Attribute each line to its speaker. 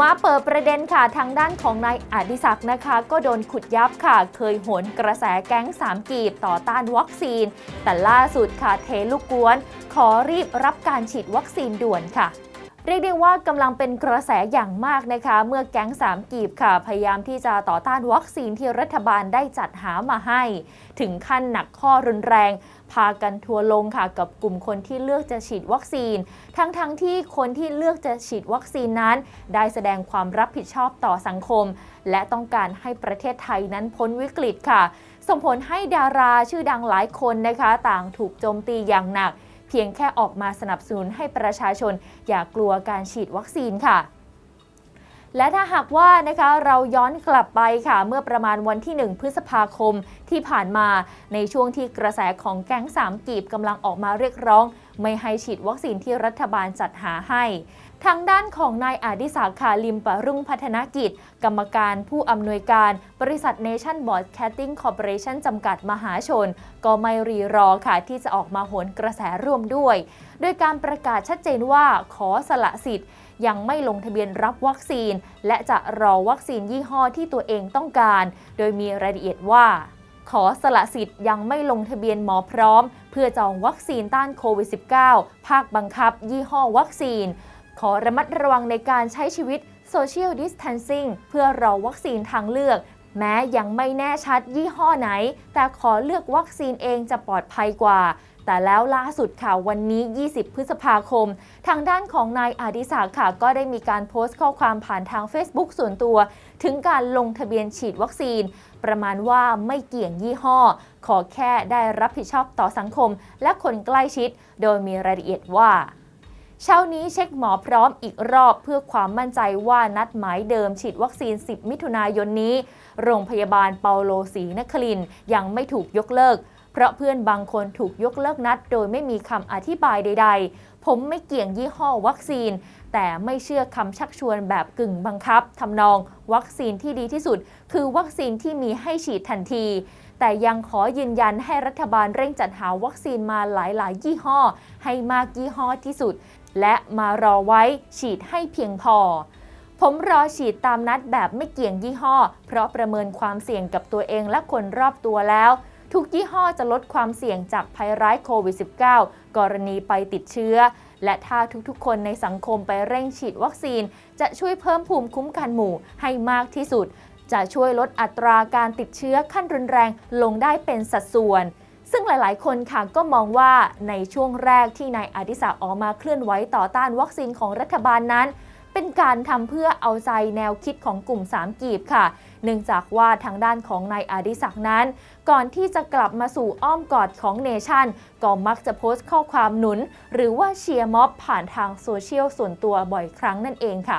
Speaker 1: มาเปิดประเด็นค่ะทางด้านของนายอดิศักดิ์นะคะ ก็โดนขุดยับค่ะ เคยโหนกระแสแก๊งสามกีบต่อต้านวัคซีน แต่ล่าสุดค่ะเทลูกกวน ขอรีบรับการฉีดวัคซีนด่วนค่ะ เรียกได้ว่ากำลังเป็นกระแสอย่างมากนะคะ เมื่อแก๊งสามกีบค่ะ พยายามที่จะต่อต้านวัคซีนที่รัฐบาลได้จัดหามาให้ ถึงขั้นหนักข้อรุนแรง พากันทัวร์ลงค่ะกับกลุ่มคนที่เลือกจะฉีดวัคซีน ทั้งๆทที่คนที่เลือกจะฉีดวัคซีนนั้น ได้แสดงความรับผิดชอบต่อสังคม และต้องการให้ประเทศไทยนั้นพ้นวิกฤตค่ะ ส่งผลให้ดาราชื่อดังหลายคนนะคะ ต่างถูกโจมตีอย่างหนัก พียงแค่ออกมาสนับสนุนให้ประชาชนอย่ากลัวการฉีดวัคซีนค่ะและถ้าหากว่านะคะเราย้อนกลับไปค่ะ เมื่อประมาณวันที่ 1 พฤษภาคมที่ผ่านมาในช่วงที่กระแสของแก๊งสามกีบกำลังออกมาเรียกร้อง ไม่ให้ฉีดวัคซีนที่รัฐบาลจัดหาให้ ทางด้านของนายอาดิศักดิ์คาลิมปรุ่งพัฒนกิจ กรรมการผู้อำนวยการบริษัท Nation Broadcasting Corporation จำกัดมหาชน ก็ไม่รีรอค่ะที่จะออกมาโหนกระแสร่วมด้วย โดยการประกาศชัดเจนว่าขอสละสิทธิ์ยังไม่ลงทะเบียนรับวัคซีน และจะรอวัคซีนยี่ห้อที่ตัวเองต้องการ โดยมีรายละเอียดว่า ขอสละสิทธิ์ยังไม่ลงทะเบียนหมอพร้อม เพื่อจองวัคซีนต้านโควิด -19 ภาคบังคับ ยี่ห้อวัคซีน ขอระมัดระวังในการใช้ชีวิต Social Distancing เพื่อรอวัคซีนทางเลือก แม้ยังไม่แน่ชัดยี่ห้อไหน แต่ขอเลือกวัคซีนเองจะปลอดภัยกว่า แต่แล้วล่าสุดค่ะวันนี้ 20 พฤษภาคม ทางด้านของนายอาดิศักดิ์ค่ะ ก็ได้มีการโพสต์ข้อความผ่านทาง Facebook ส่วนตัว ถึงการลงทะเบียนฉีดวัคซีน ประมาณว่าไม่เกี่ยงยี่ห้อ ขอแค่ได้รับผิดชอบต่อสังคม และคนใกล้ชิด โดยมีรายละเอียดว่าเช้านี้เช็คหมอพร้อมอีกรอบเพื่อความมั่นใจว่านัดหมายเดิมฉีดวัคซีน 10 มิถุนายนนี้ โรงพยาบาลเปาโลศรีนครินยังไม่ถูกยกเลิก เพราะเพื่อนบางคนถูกยกเลิกนัด โดยไม่มีคำอธิบายใด ๆ ผมไม่เกี่ยงยี่ห้อวัคซีน แต่ไม่เชื่อคำชักชวนแบบกึ่งบังคับทำนองวัคซีนที่ดีที่สุด คือวัคซีนที่มีให้ฉีดทันทีแต่ยังขอยืนยันให้รัฐบาลเร่งจัดหาวัคซีนมาหลายๆ ยี่ห้อ ให้มากยี่ห้อที่สุด และมารอไว้ฉีดให้เพียงพอ ผมรอฉีดตามนัดแบบไม่เกี่ยงยี่ห้อ เพราะประเมินความเสี่ยงกับตัวเองและคนรอบตัวแล้ว ทุกยี่ห้อจะลดความเสี่ยงจากภัยร้ายโควิด -19 กรณีไปติดเชื้อ และถ้าทุกๆ คนในสังคมไปเร่งฉีดวัคซีน จะช่วยเพิ่มภูมิคุ้มกันหมู่ให้มากที่สุด จะช่วยลดอัตราการติดเชื้อขั้นรุนแรงลงได้เป็นสัดส่วนซึ่งหลาย ๆ คนค่ะก็มองว่าในช่วงแรกที่นายอดิศักดิ์ออกมาเคลื่อนไหวต่อต้านวัคซีนของรัฐบาลนั้น เป็นการทำเพื่อเอาใจแนวคิดของกลุ่มสามกีบค่ะ เนื่องจากว่าทางด้านของนายอดิศักดิ์นั้น ก่อนที่จะกลับมาสู่อ้อมกอดของเนชั่น ก็มักจะโพสต์ข้อความหนุน หรือว่าเชียร์ม็อบผ่านทางโซเชียลส่วนตัวบ่อยครั้งนั่นเองค่ะ